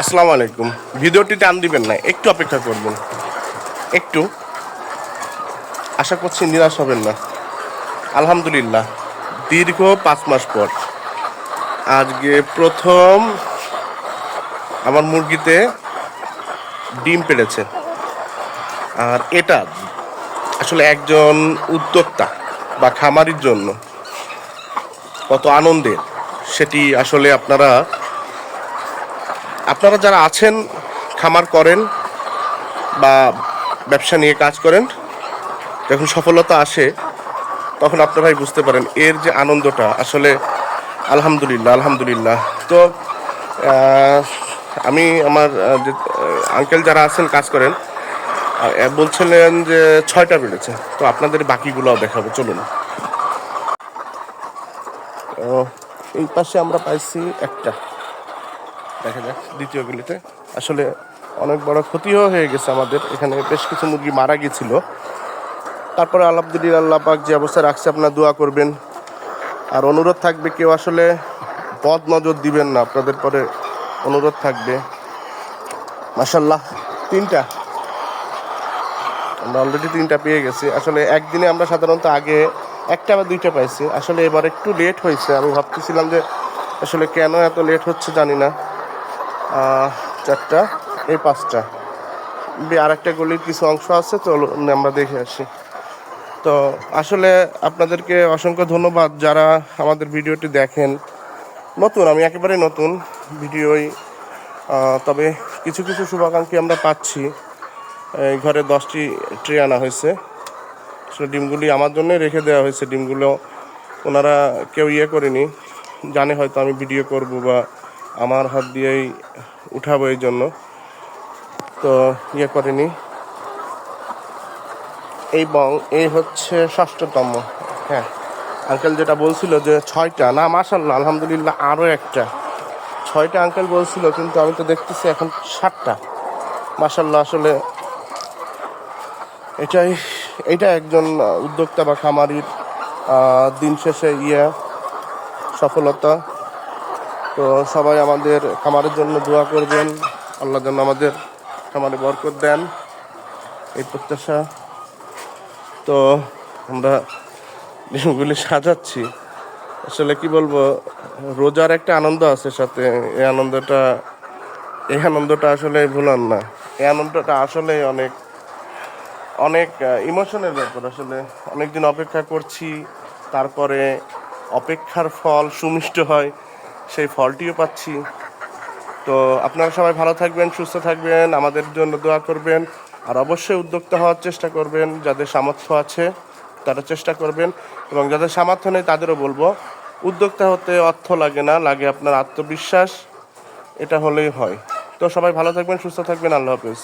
আসসালামু আলাইকুম। ভিডিওটি টান দিবেন না, একটু অপেক্ষা করবেন। একটু। আশা করছি নিরাশ হবেন না। আলহামদুলিল্লাহ, দীর্ঘ পাঁচ মাস পর। আজকে প্রথম আমার মুরগিতে ডিম পেড়েছে। আর এটা আসলে একজন উদ্যোক্তা বা খামারির জন্য কত আনন্দের। সেটি আসলে আপনারা আপনারা যারা আছেন, খামার করেন বা ব্যবসা নিয়ে কাজ করেন, যখন সফলতা আসে, তখন আপনারাই বুঝতে পারেন এর যে আনন্দটা। আসলে আলহামদুলিল্লাহ আলহামদুলিল্লাহ। তো আমি আমার যে আঙ্কেল যারা আছেন, কাজ করেন বলছিলেন যে ছয়টা বেড়েছে। তো আপনাদের বাকিগুলোও দেখাবো, চলুন। এই পাশে আমরা পাইছি একটা। দেখা যাক দ্বিতীয় গুলিতে আসলে অনেক বড় ক্ষতিও হয়ে গেছে আমাদের। এখানে বেশ কিছু মুরগি মারা গেছিল। তারপরে আলহামদুলিল্লাহ পাক যে অবস্থা রাখছে, আপনার দোয়া করবেন। আর অনুরোধ থাকবে, কেউ আসলে বদ নজর দিবেন না। আপনাদের পরে অনুরোধ থাকবে। মাসাল্লাহ তিনটা। আমরা অলরেডি তিনটা পেয়ে গেছি। আসলে একদিনে আমরা সাধারণত আগে একটা বা দুইটা পাইছি। আসলে এবার একটু লেট হয়েছে। আমি ভাবতেছিলাম যে আসলে কেন এত লেট হচ্ছে জানি না। চারটা, এই পাঁচটা। আর একটা গলির কিছু অংশ আছে, তো আমরা দেখে আসি। তো আসলে আপনাদেরকে অসংখ্য ধন্যবাদ যারা আমাদের ভিডিওটি দেখেন। নতুন, আমি একেবারে নতুন ভিডিওই তবে কিছু কিছু শুভাকাঙ্ক্ষী আমরা পাচ্ছি। এই ঘরে দশটি ট্রে আনা হয়েছে। আসলে ডিমগুলি আমার জন্যই রেখে দেওয়া হয়েছে। ডিমগুলো ওনারা কেউ ইয়ে করেনি। জানে হয়তো আমি ভিডিও করব বা আমার হাত দিয়েই উঠাবো এই জন্য। তো ইয়ে করেনি। এই বং, এই হচ্ছে ষষ্ঠতম। হ্যাঁ আঙ্কেল যেটা বলছিল যে ছয়টা, না মাসাল্লাহ আলহামদুলিল্লাহ আরও একটা। ছয়টা আঙ্কেল বলছিল, কিন্তু আমি তো দেখতেছি এখন সাতটা। মাসাল্লাহ আসলে এটাই, এটা একজন উদ্যোক্তা বা খামারির দিন শেষে ইয়ে সফলতা। তো সবাই আমাদের খামারের জন্য দোয়া করবেন। আল্লাহ যেন আমাদের খামারে বরকত দেন। এই প্রত্যাশা। তো আমরা ডিমগুলি সাজাচ্ছি। আসলে কি বলব, রোজার একটা আনন্দ আছে সাথে। এই আনন্দটা এই আনন্দটা আসলে ভুলান না। এই আনন্দটা আসলে অনেক অনেক ইমোশনের ব্যাপার আসলে। অনেকদিন অপেক্ষা করছি, তারপরে অপেক্ষার ফল সুমিষ্ট হয়। সেই ফলটিও পাচ্ছি। তো আপনারা সবাই ভালো থাকবেন, সুস্থ থাকবেন, আমাদের জন্য দোয়া করবেন, আর অবশ্যই উদ্যোক্তা হওয়ার চেষ্টা করবেন, যাদের সামর্থ্য আছে তারা চেষ্টা করবেন, এবং যাদের সামর্থ্য নেই তাদেরও বলব, উদ্যোক্তা হতে অর্থ লাগে না, লাগে আপনার আত্মবিশ্বাস, এটা হলেই হয়। তো সবাই ভালো থাকবেন, সুস্থ থাকবেন, আল্লাহ হাফিজ।